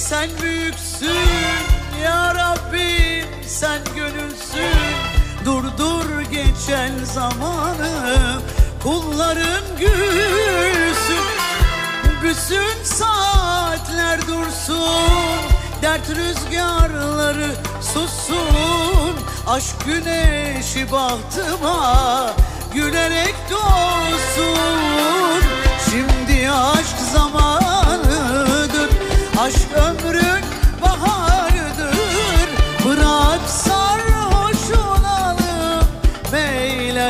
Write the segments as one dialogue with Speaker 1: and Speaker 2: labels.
Speaker 1: sen büyüksün Ya Rabbim sen gönülsün. Durdur geçen zamanı kulların gülsün. Büsün saatler dursun Dert rüzgarları sussun. Aşk güneşi bahtıma gülerek doğsun. Şimdi aşk zaman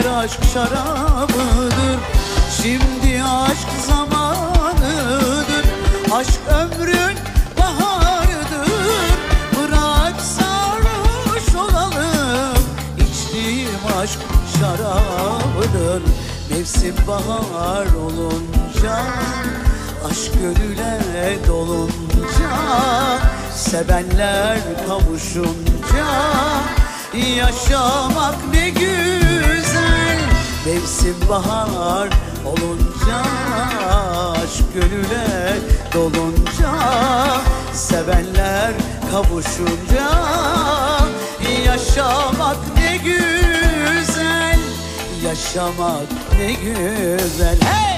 Speaker 1: Beyler aşk şarabıdır. Şimdi aşk zamanıdır. Aşk ömrün baharıdır. Bırak sarhoş olalım. İçtiğim aşk şarabıdır. Mevsim bahar olunca Aşk gönüle dolunca Sevenler kavuşunca Yaşamak Mevsim bahar olunca Aşk gönüle dolunca Sevenler kavuşunca Yaşamak ne güzel Yaşamak ne güzel Hey!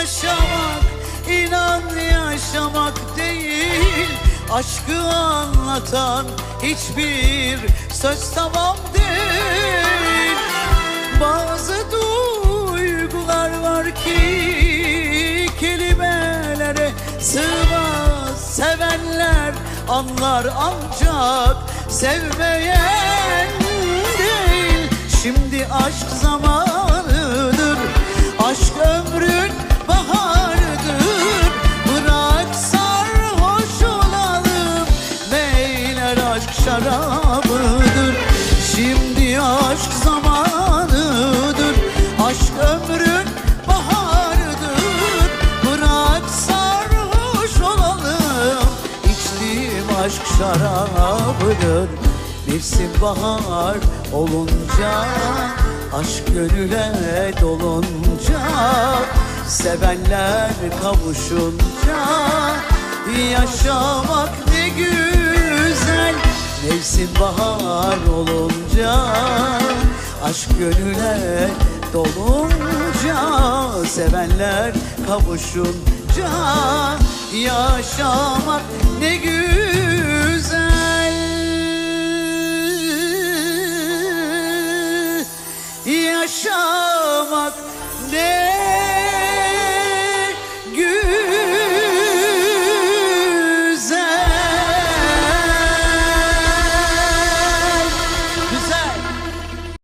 Speaker 1: Yaşamak inan yaşamak değil. Aşkı anlatan hiçbir söz tamam değil. Bazı duygular var ki kelimelere sığmaz. Sevenler anlar ancak sevmeyen değil. Şimdi aşk zamanıdır şarabıdır. Şimdi aşk zamanıdır. Aşk ömrün baharıdır. Bırak sarhoş olalım. İçtiğim aşk şarabıdır. Mevsim bahar olunca Aşk gönüle dolunca Sevenler kavuşunca Yaşamak Mevsim bahar olunca Aşk gönüle dolunca Sevenler kavuşunca Yaşamak ne güzel